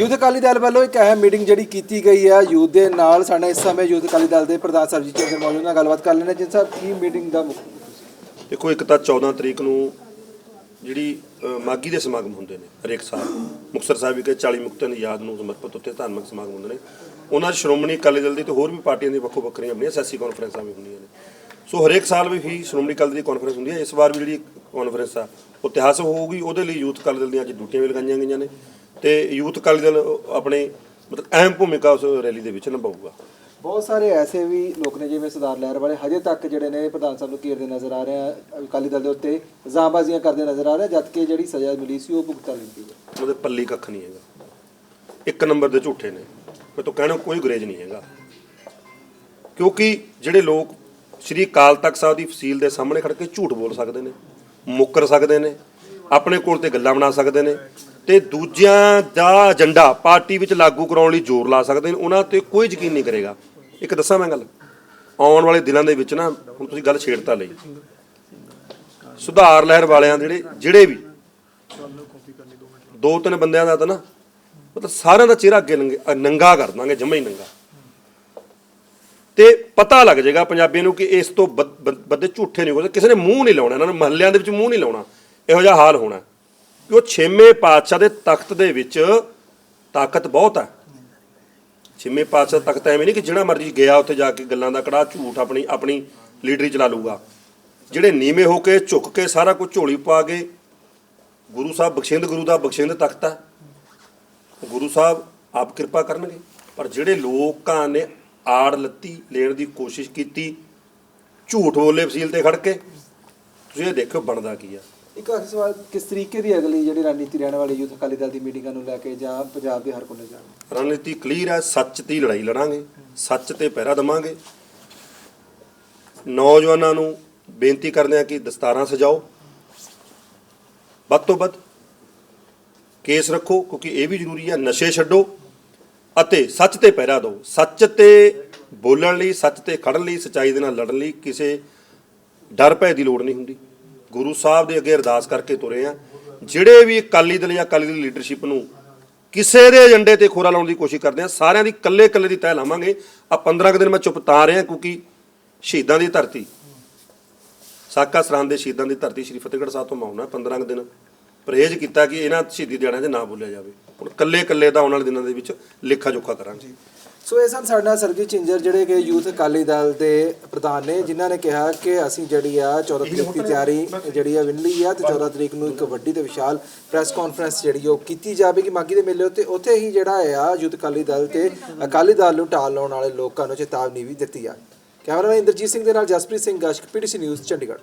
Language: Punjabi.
ਯੂਥ ਅਕਾਲੀ ਦਲ ਵੱਲੋਂ ਇੱਕ ਅਹਿਮ ਮੀਟਿੰਗ ਜਿਹੜੀ ਕੀਤੀ ਗਈ ਹੈ ਯੂਥ ਦੇ ਨਾਲ ਸਾਡੇ ਇਸ ਸਮੇਂ ਯੂਥ ਅਕਾਲੀ ਦਲ ਦੇ ਪ੍ਰਧਾਨ ਸਾਹਿਬ ਜੀ ਚੰਦਰ ਮੌਜੂਦ ਨਾਲ ਗੱਲਬਾਤ ਕਰ ਲੈਣੇ ਜਿਨ ਸਾਹਿਬ ਕੀ ਮੀਟਿੰਗ ਦਾ ਮੁੱਖ ਦੇਖੋ ਇੱਕ ਤਾਂ 14 ਤਰੀਕ ਨੂੰ ਜਿਹੜੀ ਅ, ਮਾਗੀ ਦੇ ਸਮਾਗਮ ਹੁੰਦੇ ਨੇ ਹਰੇਕ ਸਾਲ। ਮੁਕਤਸਰ ਸਾਹਿਬ ਵਿਖੇ 40 ਮੁਕਤਿਆਂ ਦੀ ਯਾਦ ਨੂੰ ਸਮਰਪਿਤ ਉੱਤੇ ਧਾਰਮਿਕ ਸਮਾਗਮ ਹੁੰਦੇ ਨੇ। ਉਹਨਾਂ 'ਚ ਸ਼੍ਰੋਮਣੀ ਅਕਾਲੀ ਦਲ ਦੀ ਤੇ ਹੋਰ ਵੀ ਪਾਰਟੀਆਂ ਦੀ ਵੱਖੋ ਵੱਖਰੀਆਂ ਆਪਣੀਆਂ ਸਿਆਸੀ ਕਾਨਫਰੰਸਾਂ ਵੀ ਹੁੰਦੀਆਂ ਨੇ। ਸੋ ਹਰੇਕ ਸਾਲ ਵੀ ਹੀ ਸ਼੍ਰੋਮਣੀ ਅਕਾਲੀ ਦਲ ਦੀ ਕਾਨਫਰੰਸ ਹੁੰਦੀ ਹੈ। ਇਸ ਵਾਰ ਵੀ ਜਿਹੜੀ ਕਾਨਫਰੰਸ ਆ ਉਹ ਇਤਿਹਾਸਕ ਹੋਊਗੀ। ਉਹਦੇ ਲਈ ਯੂਥ ਅਕਾਲੀ ਦਲ ਦੀਆਂ ਅੱਜ ਡਿਊਟੀਆਂ ਵੀ ਲਗਾਈਆਂ ਗਈਆਂ ਨੇ। ਤੇ ਯੂਥ ਅਕਾਲੀ ਦਲ ਆਪਣੇ ਮਤਲਬ ਅਹਿਮ ਭੂਮਿਕਾ ਉਸ ਰੈਲੀ ਦੇ ਵਿੱਚ ਨਿਭਾਊਗਾ। ਬਹੁਤ ਸਾਰੇ ਐਸੇ ਵੀ ਲੋਕ ਨੇ ਜਿਵੇਂ ਸਰਦਾਰ ਲਹਿਰ ਵਾਲੇ ਹਜੇ ਤੱਕ ਜਿਹੜੇ ਨੇ ਪ੍ਰਧਾਨ ਸਾਹਿਬ ਨੂੰ ਘੇਰਦੇ ਨਜ਼ਰ ਆ ਰਹੇ ਆ ਅਕਾਲੀ ਦਲ ਦੇ ਉੱਤੇ ਇਲਜ਼ਾਮਬਾਜ਼ੀਆਂ ਕਰਦੇ ਨਜ਼ਰ ਆ ਰਹੇ ਜਦ ਕਿ ਜਿਹੜੀ ਸਜ਼ਾ ਮਿਲੀ ਸੀ ਉਹ ਭੁਗਤਾ ਲੈਂਦੀ ਹੈ। ਉਹਦੇ ਪੱਲੀ ਕੱਖ ਨਹੀਂ ਹੈਗਾ। ਇੱਕ ਨੰਬਰ ਦੇ ਝੂਠੇ ਨੇ। ਮੈਂ ਤਾਂ ਕਹਿਣਾ ਕੋਈ ਗੁਰੇਜ ਨਹੀਂ ਹੈਗਾ। ਕਿਉਂਕਿ ਜਿਹੜੇ ਲੋਕ ਸ਼੍ਰੀ ਅਕਾਲ ਤਖਤ ਸਾਹਿਬ ਦੀ ਫਸੀਲ ਦੇ ਸਾਹਮਣੇ ਖੜ ਕੇ ਝੂਠ ਬੋਲ ਸਕਦੇ ਨੇ ਮੁੱਕਰ ਸਕਦੇ ਨੇ ਆਪਣੇ ਕੋਲ ਤੇ ਗੱਲਾਂ ਬਣਾ ਸਕਦੇ ਨੇ ਤੇ ਦੂਜਿਆਂ ਦਾ ਏਜੰਡਾ ਪਾਰਟੀ ਵਿੱਚ ਲਾਗੂ ਕਰਾਉਣ ਲਈ ਜ਼ੋਰ ਲਾ ਸਕਦੇ ਨੇ, ਉਹਨਾਂ ਤੇ ਕੋਈ ਯਕੀਨ ਨਹੀਂ ਕਰੇਗਾ। ਇੱਕ ਦੱਸਾਂ ਮੈਂ ਗੱਲ? ਆਉਣ ਵਾਲੇ ਦਿਨਾਂ ਦੇ ਵਿੱਚ ਨਾ, ਹੁਣ ਤੁਸੀਂ ਗੱਲ ਛੇੜਤਾ ਲਈ। ਸੁਧਾਰ ਲਹਿਰ ਵਾਲਿਆਂ ਜਿਹੜੇ ਜਿਹੜੇ ਵੀ ਦੋ ਤਿੰਨ ਬੰਦਿਆਂ ਦਾ ਤਾਂ ਨਾ, ਮਤਲਬ ਸਾਰਿਆਂ ਦਾ ਚਿਹਰਾ ਅੱਗੇ ਨੰਗਾ ਕਰ ਦਾਂਗੇ, ਜਮਾ ਹੀ ਨੰਗਾ। ਤੇ ਪਤਾ ਲੱਗ ਜਾਏਗਾ ਪੰਜਾਬੀਆਂ ਨੂੰ ਕਿ ਇਸ ਤੋਂ ਵੱਧ- ਝੂਠੇ ਨਹੀਂ ਕੋਈ ਕਿਸੇ ਨੇ ਮੂੰਹ ਨਹੀਂ ਲਾਉਣਾ, ਇਹਨਾਂ ਨੂੰ ਮਹੱਲਿਆਂ ਦੇ ਵਿੱਚ ਮੂੰਹ ਨਹੀਂ ਲਾਉਣਾ। ਇਹੋ ਜਿਹਾ ਹਾਲ ਹੋਣਾ। ਕਿ ਉਹ ਛੇਵੇਂ ਪਾਤਸ਼ਾਹ ਦੇ ਤਖਤ ਦੇ ਵਿੱਚ ਤਾਕਤ ਬਹੁਤ ਹੈ ਛੇਵੇਂ ਪਾਤਸ਼ਾਹ ਤਖਤ ਐਵੇਂ ਨਹੀਂ ਕਿ ਜਿਹੜਾ ਮਰਜ਼ੀ ਗਿਆ ਉੱਥੇ ਜਾ ਕੇ ਗੱਲਾਂ ਦਾ ਕੜਾ, ਝੂਠ ਆਪਣੀ ਆਪਣੀ ਲੀਡਰੀ ਚਲਾ ਲੂਗਾ ਜਿਹੜੇ ਨੀਵੇਂ ਹੋ ਕੇ, ਝੁੱਕ ਕੇ ਸਾਰਾ ਕੁਝ ਝੋਲੀ ਪਾ ਕੇ ਗੁਰੂ ਸਾਹਿਬ ਬਖਸ਼ਿੰਦ, ਗੁਰੂ ਦਾ ਬਖਸ਼ਿੰਦ ਤਖਤ ਹੈ ਗੁਰੂ ਸਾਹਿਬ ਆਪ ਕਿਰਪਾ ਕਰਨਗੇ। ਪਰ ਜਿਹੜੇ ਲੋਕਾਂ ਨੇ ਆੜ ਲੱਤੀ ਲੈਣ ਦੀ ਕੋਸ਼ਿਸ਼ ਕੀਤੀ, ਝੂਠ ਬੋਲੇ ਵਸੀਲ ਤੇ ਖੜ ਕੇ, ਤੁਸੀਂ ਇਹ ਦੇਖੋ ਬਣਦਾ ਕੀ ਆ। ਇੱਕ ਆਖਰੀ ਸਵਾਲ, ਕਿਸ ਤਰੀਕੇ ਦੀ ਅਗਲੀ ਜਿਹੜੀ ਰਣਨੀਤੀ ਰਹਿਣ ਵਾਲੀ ਯੂਥ ਅਕਾਲੀ ਦਲ ਦੀ ਮੀਟਿੰਗਾਂ ਨੂੰ ਲੈ ਕੇ ਜਾਂ ਪੰਜਾਬ ਦੇ ਹਰ ਕੋਨੇ ਜਾਣ ਰਣਨੀਤੀ ਕਲੀਅਰ ਹੈ, ਸੱਚ ਦੀ ਲੜਾਈ ਲੜਾਂਗੇ, ਸੱਚ ਤੇ ਪਹਿਰਾ ਦਵਾਂਗੇ। ਨੌਜਵਾਨਾਂ ਨੂੰ ਬੇਨਤੀ ਕਰਦੇ ਆ ਕਿ ਦਸਤਾਰਾਂ ਸਜਾਓ। ਵੱਧ ਤੋਂ ਵੱਧ ਕੇਸ ਰੱਖੋ, ਕਿਉਂਕਿ ਇਹ ਵੀ ਜ਼ਰੂਰੀ ਹੈ, ਨਸ਼ੇ ਛੱਡੋ ਅਤੇ ਸੱਚ ਤੇ ਪਹਿਰਾ ਦਿਓ। ਸੱਚ ਤੇ ਬੋਲਣ ਲਈ, ਸੱਚ ਤੇ ਖੜਨ ਲਈ, ਸਚਾਈ ਦੇ ਨਾਲ ਲੜਨ ਲਈ ਕਿਸੇ ਡਰ ਭੈ ਦੀ ਲੋੜ ਨਹੀਂ ਹੁੰਦੀ। ਗੁਰੂ ਸਾਹਿਬ ਦੇ ਅੱਗੇ ਅਰਦਾਸ ਕਰਕੇ ਤੁਰੇ ਆ। ਜਿਹੜੇ ਵੀ ਅਕਾਲੀ ਦਲ ਜਾਂ ਅਕਾਲੀ ਦਲ ਲੀਡਰਸ਼ਿਪ ਨੂੰ ਕਿਸੇ ਦੇ ਏਜੰਡੇ ਤੇ ਖੋਰਾ ਲਾਉਣ ਦੀ ਕੋਸ਼ਿਸ਼ ਕਰਦੇ ਆ, ਸਾਰਿਆਂ ਦੀ ਕੱਲੇ ਕੱਲੇ ਦੀ ਤਹਿ ਲਾਵਾਂਗੇ। ਆ 15 ਕੁ ਦਿਨ ਮੈਂ ਚੁੱਪ ਤਾਂ ਰਿਹਾ ਕਿਉਂਕਿ ਸ਼ਹੀਦਾਂ ਦੀ ਧਰਤੀ। ਸਾਕਾ ਸਰਾਂ ਦੇ ਸ਼ਹੀਦਾਂ ਦੀ ਧਰਤੀ ਸ਼੍ਰੀ ਫਤਿਹਗੜ੍ਹ ਸਾਹਿਬ ਤੋਂ ਮਾਉਣਾ 15 ਕੁ ਦਿਨ ਪਰਹੇਜ਼ ਕੀਤਾ ਕਿ ਇਹਨਾਂ ਸ਼ਹੀਦੀ ਦਿਹਾੜਿਆਂ 'ਚ ਨਾ ਬੋਲਿਆ ਜਾਵੇ। ਹੁਣ ਕੱਲੇ ਕੱਲੇ ਦਾ ਆਉਣ ਵਾਲੇ ਦਿਨਾਂ ਦੇ ਵਿੱਚ ਲੇਖਾ ਜੋਖਾ ਕਰਾਂਗੇ। ਸੋ ਇਹ ਸਨ ਸਾਡੇ ਨਾਲ ਸਰਗੀ ਚਿੰਜਰ ਜਿਹੜੇ ਕਿ ਯੂਥ ਅਕਾਲੀ ਦਲ ਦੇ ਪ੍ਰਧਾਨ ਨੇ, ਜਿਨ੍ਹਾਂ ਨੇ ਕਿਹਾ ਕਿ ਅਸੀਂ ਜਿਹੜੀ ਆ 14 ਤਰੀਕ ਦੀ ਤਿਆਰੀ ਜਿਹੜੀ ਆ ਵਿਨ ਲਈ ਆ ਤੇ 14 ਤਰੀਕ ਨੂੰ ਇੱਕ ਵੱਡੀ ਤੇ ਵਿਸ਼ਾਲ ਪ੍ਰੈਸ ਕਾਨਫਰੰਸ ਜਿਹੜੀ ਉਹ ਕੀਤੀ ਜਾਵੇਗੀ ਮਾਗੀ ਦੇ ਮੇਲੇ ਉੱਤੇ। ਉੱਥੇ ਹੀ ਜਿਹੜਾ ਆ ਯੂਥ ਅਕਾਲੀ ਦਲ ਤੇ ਅਕਾਲੀ ਦਲ ਨੂੰ ਢਾਲ ਲਾਉਣ ਵਾਲੇ ਲੋਕਾਂ ਨੂੰ ਚੇਤਾਵਨੀ ਵੀ ਦਿੱਤੀ ਆ। ਕੈਮਰਾਮੈਨ ਇੰਦਰਜੀਤ ਸਿੰਘ ਦੇ ਨਾਲ ਜਸਪ੍ਰੀਤ ਸਿੰਘ ਗਸ਼ਕ ਪੀਡੀਸੀ ਨਿਊਜ਼, ਚੰਡੀਗੜ੍ਹ।